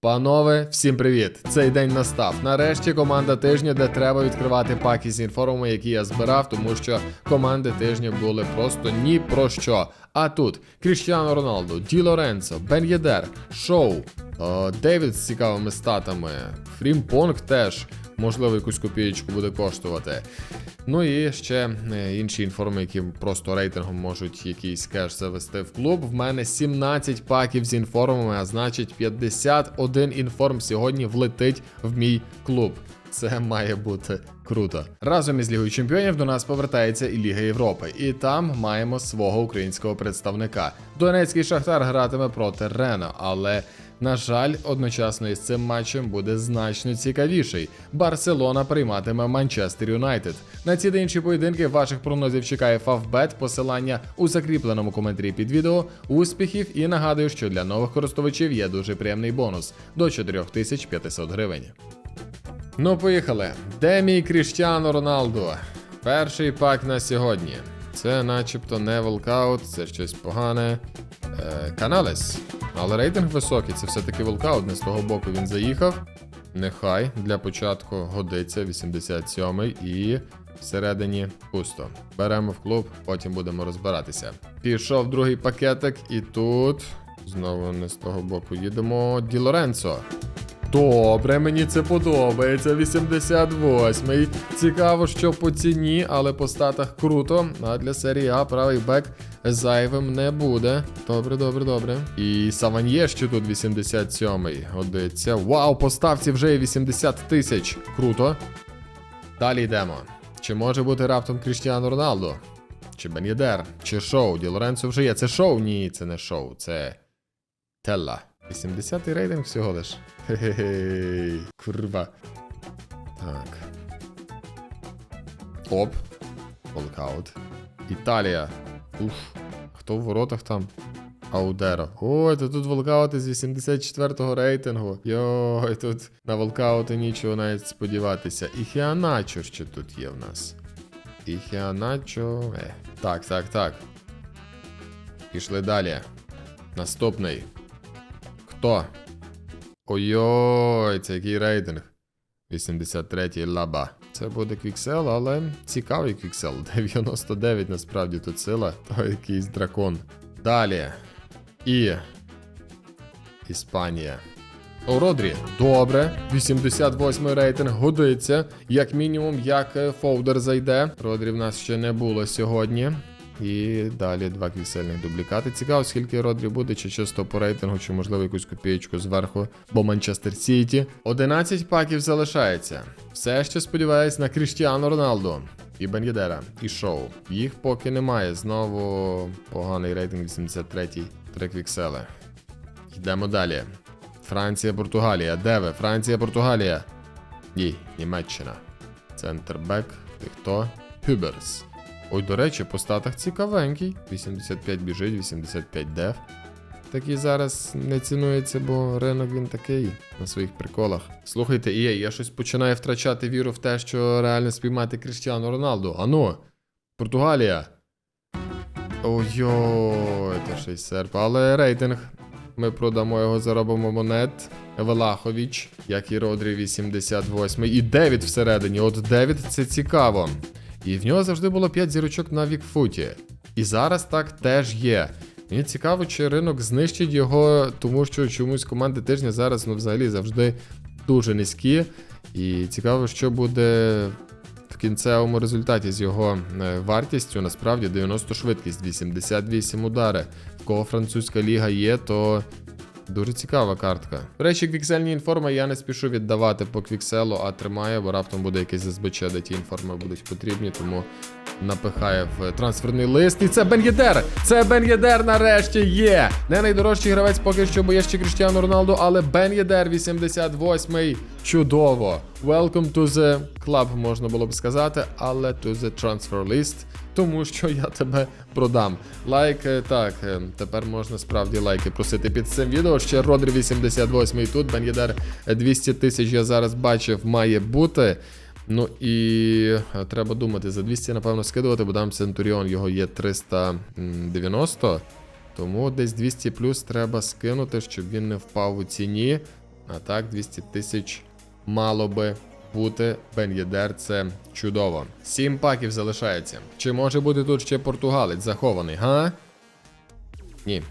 Панове, всім привіт! Цей день настав. Нарешті команда тижня, де треба відкривати паки з інформами, які я збирав, тому що команди тижня були просто ні про що. А тут Кріштіано Роналду, Ді Лоренцо, Бен Єдер, Шоу, е, Девід з цікавими статами, Фрімпонг теж, можливо, якусь копієчку буде коштувати. Ну і ще е, інші інформи, які просто рейтингом можуть якийсь кеш завести в клуб. В мене 17 паків з інформами, а значить 51 інформ сьогодні влетить в мій клуб. Це має бути круто. Разом із Лігою Чемпіонів до нас повертається і Ліга Європи, і там маємо свого українського представника. Донецький шахтар гратиме проти Рено, але на жаль, одночасно із цим матчем буде значно цікавіший. Барселона прийматиме Манчестер Юнайтед. На ці та інші поєдинки ваших прогнозів чекає Фавбет. Посилання у закріпленому коментарі під відео. Успіхів і нагадую, що для нових користувачів є дуже приємний бонус до 4500 гривень. Ну, поїхали. Де мій Кріштіано Роналдо? Перший пак на сьогодні. Це начебто не волкаут, це щось погане. Е, Каналес. Але рейтинг високий, це все-таки волкаут, не з того боку він заїхав. Нехай для початку годиться 87-й і всередині пусто. Беремо в клуб, потім будемо розбиратися. Пішов другий пакетик, і тут знову не з того боку їдемо. Ді Лоренцо. Добре, мені це подобається. 88-й. Цікаво, що по ціні, але по статах круто. А для серії А правий бек зайвим не буде. Добре, добре, добре. І Саваньє ще тут 87-й. Годиться. Вау, по ставці вже є 80 тисяч. Круто. Далі йдемо. Чи може бути раптом Кріштіано Роналдо? Чи Бенєдер? Чи шоу? Ді Лоренцо вже є. Це шоу? Ні, це не шоу, це Телла. 80-й рейтинг всього лиш. Хе-хе-хей. Курва. Так. Оп. Волкаут. Італія. Уф. Хто в воротах там? Аудеро. Ой, то тут волкаути з 84-го рейтингу. Йой, тут на волкаути нічого навіть сподіватися. І Хіаначо ще тут є в нас. І Хіаначо. Е. Так, так, так. Пішли далі. Наступний. Хто? Ой-ой, це який рейтинг. 83-й лаба. Це буде квіксел, але цікавий квіксел. 99 насправді тут сила, то якийсь дракон. Далі. І. Іспанія. О, Родрі. Добре. 88 рейтинг годиться. Як мінімум, як е, фолдер зайде. Родрі в нас ще не було сьогодні. І далі два квіксельних дублікати. Цікаво, скільки Родрі буде, чи чисто по рейтингу, чи можливо якусь копієчку зверху, бо Манчестер Сіті. 11 паків залишається. Все ще сподіваюсь на Кріштіану Роналду. І Бенєдера, і шоу. Їх поки немає. Знову поганий рейтинг 83-й. Три квіксели. Йдемо далі. Франція, Португалія. Де ви? Франція, Португалія. Ні, Німеччина. Центрбек. Ти хто? Хюберс. Ой, до речі, по статах цікавенький. 85 біжить, 85 деф. Такий зараз не цінується, бо ринок він такий на своїх приколах. Слухайте, і я щось починаю втрачати віру в те, що реально спіймати Кріштіану Роналду. Ану, Португалія. Ой-ой, це ще серп. Але рейтинг. Ми продамо його, заробимо монет. Велахович, як і Родрі 88. І Девід всередині. От Девід це цікаво. І в нього завжди було 5 зірочок на Вікфуті. І зараз так теж є. Мені цікаво, чи ринок знищить його, тому що чомусь команди тижня зараз ну, взагалі завжди дуже низькі. І цікаво, що буде в кінцевому результаті з його е, вартістю. Насправді 90 швидкість, 88 удари. В кого французька ліга є, то Дуже цікава картка. До речі, квіксельні інформи я не спішу віддавати по квікселу, а тримаю, бо раптом буде якесь СБЧ, де ті інформи будуть потрібні, тому напихає в трансферний лист. І це Бен Єдер! Це Бен Єдер нарешті є! Не найдорожчий гравець поки що, бо є ще Кріштіану Роналду, але Бен Єдер 88-й. Чудово! Welcome to the club, можна було б сказати, але to the transfer list тому що я тебе продам. Лайк, е, так, е, тепер можна справді лайки просити під цим відео. Ще Родрі 88 тут, Бенєдер 200 тисяч я зараз бачив, має бути. Ну і е, треба думати, за 200, напевно, скидувати, бо там Центуріон його є 390. Тому десь 200 плюс треба скинути, щоб він не впав у ціні. А так, 200 тисяч мало би бути. Бен Єдер це чудово. Сім паків залишається. Чи може бути тут ще португалець захований, га? Ні.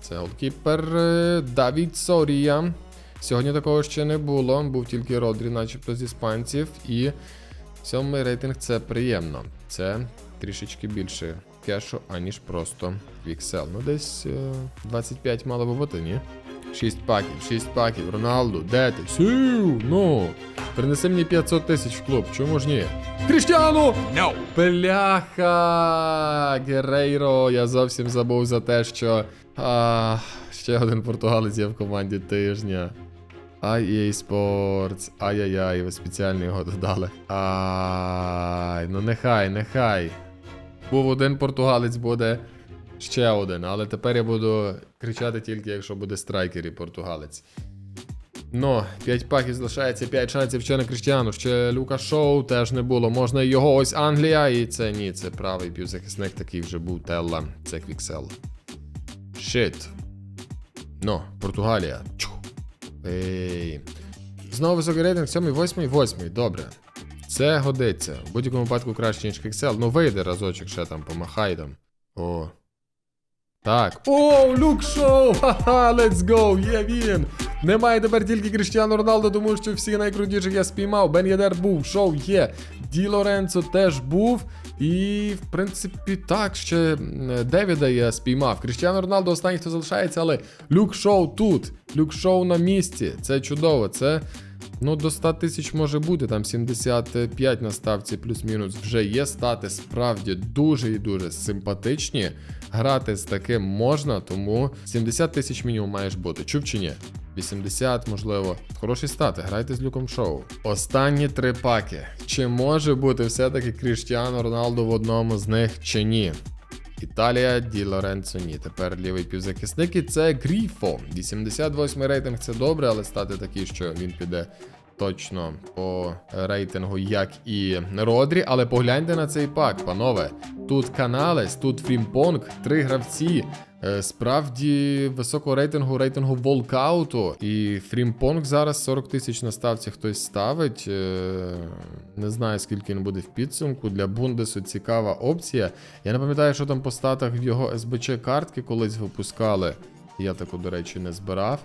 Це голкіпер е, Давід Сорія. Сьогодні такого ще не було. Був тільки Родрі, начебто з іспанців. І сьомий рейтинг це приємно. Це трішечки більше кешу, аніж просто Віксел. Ну, десь е, 25 мало би бути, ні? 6 паків, 6 паків. Роналду, де ти? Сю, ну. Принеси мені 500 тисяч в клуб, чому ж ні? Кріштіану! No. Бляха! Герейро, я зовсім забув за те, що. А, ще один португалець є в команді тижня. EA Sports. Ай-яй-яй, ви спеціально його додали. Ай, ну нехай, нехай. Був один португалець, буде ще один, але тепер я буду кричати тільки, якщо буде страйкер і португалець. Ну, 5 паків залишається, 5 шансів ще на Кріштіану, ще Люка Шоу теж не було. Можна його ось Англія, і це ні, це правий півзахисник, такий вже був Телла, це Квіксел. Шит. Ну, Португалія. Ей. Знову високий рейтинг, 7, 8, 8. Добре. Це годиться. В будь-якому випадку краще, ніж Квіксел. Ну вийде разочок ще там, помахай там. О. Так. О, люк шоу! Ха-ха, let's go! Є він! Немає тепер тільки Кріштіану Роналду, тому що всі найкрутіших я спіймав. Бен Єдер був, шоу є. Ді Лоренцо теж був. І, в принципі, так, ще Девіда я спіймав. Кріштіану Роналду останній, хто залишається, але Люк Шоу тут. Люк Шоу на місці. Це чудово. Це. Ну, до 100 тисяч може бути, там 75 на ставці плюс-мінус вже є стати справді дуже і дуже симпатичні. Грати з таким можна, тому 70 тисяч мінімум маєш бути. Чув чи ні? 80, можливо. Хороші стати, грайте з люком шоу. Останні три паки. Чи може бути все-таки Кріштіану Роналду в одному з них чи ні? Італія, Ді Лоренцо ні. Тепер лівий півзахисник і це Гріфо. 88 рейтинг це добре, але стати такий, що він піде точно по рейтингу, як і Родрі. Але погляньте на цей пак, панове. Тут Каналес, тут Фрімпонг, три гравці. Е, Справді високого рейтингу, рейтингу волкауту. І Фрімпонг зараз 40 тисяч на ставці хтось ставить. Е, Не знаю, скільки він буде в підсумку. Для Бундесу цікава опція. Я не пам'ятаю, що там по статах в його СБЧ картки колись випускали. Я таку, до речі, не збирав.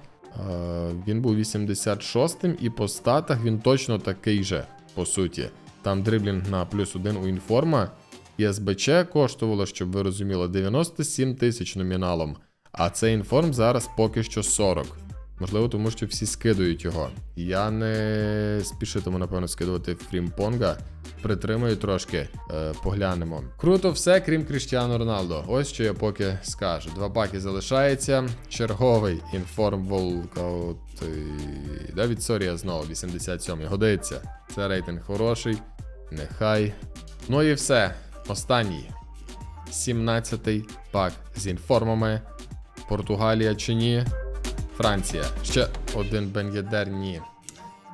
Е, Він був 86-м, і по статах він точно такий же, по суті. Там дриблінг на плюс один у інформа. І СБЧ коштувало, щоб ви розуміли, 97 тисяч номіналом. А цей інформ зараз поки що 40. Можливо, тому що всі скидують його. Я не спішитиму, напевно, скидувати Фрімпонга. Притримаю трошки, е, поглянемо. Круто все, крім Кріштіану Роналдо. Ось що я поки скажу. Два паки залишається. Черговий інформ волкаут. Давід Сорія знову 87 годиться. Це рейтинг хороший. Нехай. Ну і все. Останній. 17-й пак з інформами. Португалія чи ні? Франція. Ще один Бенгедер, ні.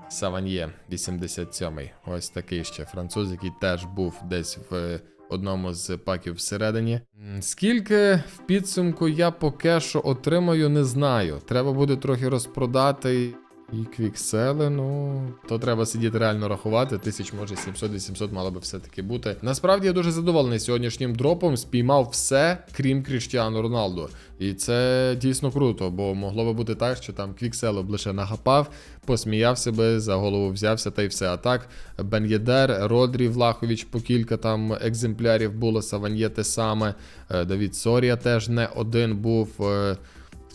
Саваньє, 87-й. Ось такий ще француз, який теж був десь в одному з паків всередині. Скільки в підсумку я по кешу отримаю, не знаю. Треба буде трохи розпродати. І квіксели, ну то треба сидіти реально рахувати. Тисяч, може 700-800 мало би все-таки бути. Насправді я дуже задоволений сьогоднішнім дропом. Спіймав все, крім Кріштіану Роналду. І це дійсно круто, бо могло би бути так, що там квіксело б лише нагапав, посміявся би, за голову взявся та й все. А так, Бен Єдер, Родрі Влахович по кілька там екземплярів було, Саваньє те саме, е, Давід Сорія теж не один був.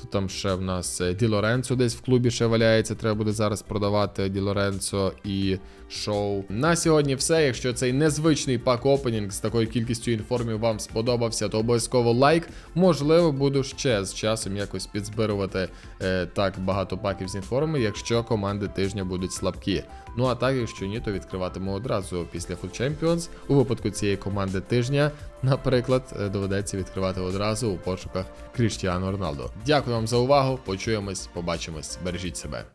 Тут там ще в нас е, Ді Лоренцо десь в клубі ще валяється. Треба буде зараз продавати Ді Лоренцо і шоу. На сьогодні все. Якщо цей незвичний пак опенінг з такою кількістю інформів вам сподобався, то обов'язково лайк. Можливо, буду ще з часом якось підзбирувати е, так багато паків з інформи, якщо команди тижня будуть слабкі. Ну а так, якщо ні, то відкриватиму одразу після Food Champions. У випадку цієї команди тижня, наприклад, е, доведеться відкривати одразу у пошуках Кріштіану Роналду. Дякую вам за увагу. Почуємось, побачимось. Бережіть себе.